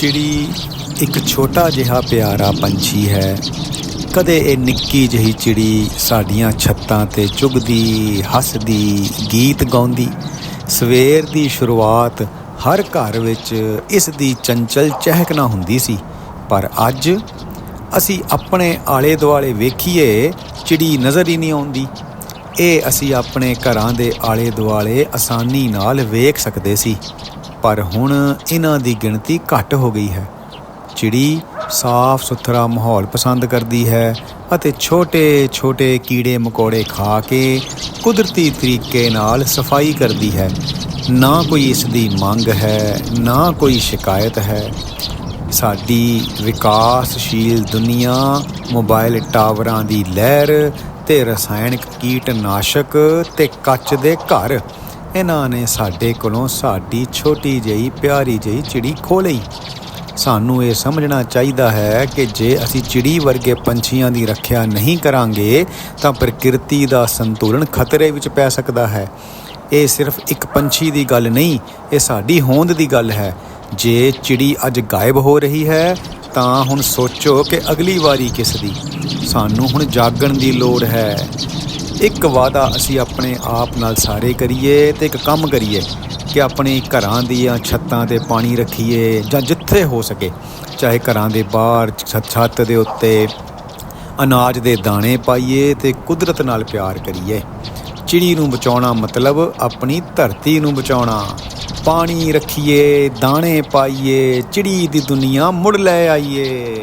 ਚਿੜੀ ਇੱਕ ਛੋਟਾ ਜਿਹਾ ਪਿਆਰਾ ਪੰਛੀ ਹੈ, ਕਦੇ ਇਹ ਨਿੱਕੀ ਜਿਹੀ ਚਿੜੀ ਸਾਡੀਆਂ ਛੱਤਾਂ ਤੇ ਚੁਗਦੀ, ਹੱਸਦੀ, ਗੀਤ ਗਾਉਂਦੀ, ਸਵੇਰ ਦੀ ਸ਼ੁਰੂਆਤ ਹਰ ਘਰ ਵਿੱਚ ਇਸ ਦੀ ਚੰਚਲ ਚਹਿਕਣਾ ਹੁੰਦੀ ਸੀ। ਪਰ ਅੱਜ ਅਸੀਂ ਆਪਣੇ ਆਲੇ ਦੁਆਲੇ ਵੇਖੀਏ, ਚਿੜੀ ਨਜ਼ਰ ਹੀ ਨਹੀਂ ਆਉਂਦੀ। ਇਹ ਅਸੀਂ ਆਪਣੇ ਘਰਾਂ ਦੇ ਆਲੇ ਦੁਆਲੇ ਆਸਾਨੀ ਨਾਲ ਵੇਖ ਸਕਦੇ ਸੀ। ਪਰ ਹੁਣ ਇਹਨਾਂ ਦੀ ਗਿਣਤੀ ਘੱਟ ਹੋ ਗਈ ਹੈ ਚਿੜੀ ਸਾਫ਼ ਸੁਥਰਾ ਮਾਹੌਲ ਪਸੰਦ ਕਰਦੀ ਹੈ ਅਤੇ ਛੋਟੇ-ਛੋਟੇ ਕੀੜੇ ਮਕੌੜੇ ਖਾ ਕੇ ਕੁਦਰਤੀ ਤਰੀਕੇ ਨਾਲ ਸਫ਼ਾਈ ਕਰਦੀ ਹੈ। ਨਾ ਕੋਈ ਇਸ ਦੀ ਮੰਗ ਹੈ, ਨਾ ਕੋਈ ਸ਼ਿਕਾਇਤ ਹੈ। ਸਾਡੀ ਵਿਕਾਸਸ਼ੀਲ ਦੁਨੀਆ, ਮੋਬਾਈਲ ਟਾਵਰਾਂ ਦੀ ਲਹਿਰ ਅਤੇ ਰਸਾਇਣਿਕ ਕੀਟਨਾਸ਼ਕ ਤੇ ਕੱਚ ਦੇ ਘਰ। ਇਹਨਾਂ ਨੇ ਸਾਡੇ ਕੋਲੋਂ ਸਾਡੀ ਛੋਟੀ ਜਿਹੀ, ਪਿਆਰੀ ਜਿਹੀ ਚਿੜੀ ਖੋਹ ਲਈ। ਸਾਨੂੰ ਇਹ ਸਮਝਣਾ ਚਾਹੀਦਾ ਹੈ ਕਿ ਜੇ ਅਸੀਂ ਚਿੜੀ ਵਰਗੇ ਪੰਛੀਆਂ ਦੀ ਰੱਖਿਆ ਨਹੀਂ ਕਰਾਂਗੇ, ਤਾਂ ਪ੍ਰਕਿਰਤੀ ਦਾ ਸੰਤੁਲਨ ਖਤਰੇ ਵਿੱਚ ਪੈ ਸਕਦਾ ਹੈ। ਇਹ ਸਿਰਫ ਇੱਕ ਪੰਛੀ ਦੀ ਗੱਲ ਨਹੀਂ, ਇਹ ਸਾਡੀ ਹੋਂਦ ਦੀ ਗੱਲ ਹੈ। ਜੇ ਚਿੜੀ ਅੱਜ ਗਾਇਬ ਹੋ ਰਹੀ ਹੈ ਤਾਂ ਹੁਣ ਸੋਚੋ ਕਿ ਅਗਲੀ ਵਾਰੀ ਕਿਸ ਦੀ? ਸਾਨੂੰ ਹੁਣ ਜਾਗਣ ਦੀ ਲੋੜ ਹੈ। ਇੱਕ ਵਾਅਦਾ ਅਸੀਂ ਆਪਣੇ ਆਪ ਨਾਲ ਸਾਰੇ ਕਰੀਏ ਤੇ ਇੱਕ ਕੰਮ ਕਰੀਏ ਕਿ ਆਪਣੇ ਘਰਾਂ ਦੀਆਂ ਛੱਤਾਂ ਤੇ ਪਾਣੀ ਰੱਖੀਏ ਜਾਂ ਜਿੱਥੇ ਹੋ ਸਕੇ, ਚਾਹੇ ਘਰਾਂ ਦੇ ਬਾਹਰ ਛੱਤ ਛੱਤ ਦੇ ਉੱਤੇ, ਅਨਾਜ ਦੇ ਦਾਣੇ ਪਾਈਏ ਤੇ ਕੁਦਰਤ ਨਾਲ ਪਿਆਰ ਕਰੀਏ। ਚਿੜੀ ਨੂੰ ਬਚਾਉਣਾ ਮਤਲਬ ਆਪਣੀ ਧਰਤੀ ਨੂੰ ਬਚਾਉਣਾ। ਪਾਣੀ ਰੱਖੀਏ ਦਾਣੇ ਪਾਈਏ ਚਿੜੀ ਦੀ ਦੁਨੀਆ ਮੁੜ ਲੈ ਆਈਏ।